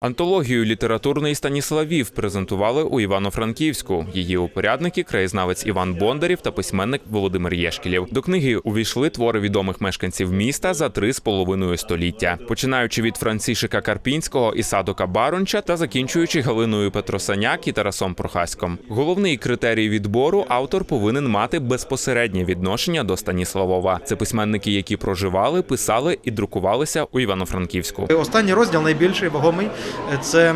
Антологію літературний Станіславів презентували у Івано-Франківську. Її упорядники краєзнавець Іван Бондарів та письменник Володимир Єшкілєв. До книги увійшли твори відомих мешканців міста за три з половиною століття, починаючи від Францишика Карпінського і Садока Баронча та закінчуючи Галиною Петросаняк і Тарасом Прохаськом. Головний критерій відбору автор повинен мати безпосереднє відношення до Станіславова. Це письменники, які проживали, писали і друкувалися у Івано-Франківську. Останній розділ найбільший вагомий. Це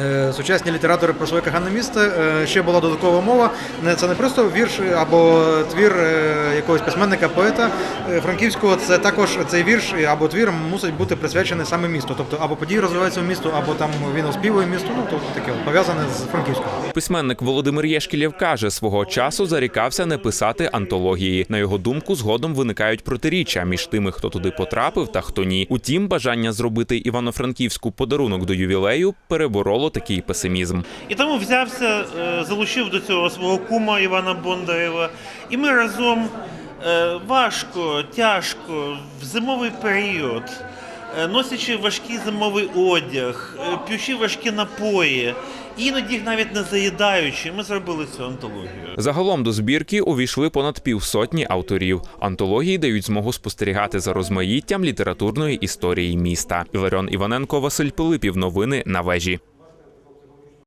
е, сучасні літератори про своє кохане місто. Е, Ще була додаткова мова. Це не просто вірш або твір е, якогось письменника, поета е, франківського. Це також цей вірш або твір мусить бути присвячений саме місту. Тобто або події розвиваються в місту, або там він оспівує місто. Ну тобто таке пов'язане з франківським. Письменник Володимир Єшкілєв каже, свого часу зарікався не писати антології. На його думку, згодом виникають протиріччя між тими, хто туди потрапив та хто ні. Утім, бажання зробити Івано-Франківську подарунок до ювілею перебороло такий песимізм. І тому взявся, е, залучив до цього свого кума Івана Бондарева. І ми разом важко, тяжко, в зимовий період, е, носячи важкий зимовий одяг, е, п'ючи важкі напої, іноді навіть не заїдаючи, ми зробили цю антологію. Загалом до збірки увійшли понад півсотні авторів. Антології дають змогу спостерігати за розмаїттям літературної історії міста. Іларіон Іваненко, Василь Пилипів. Новини на вежі.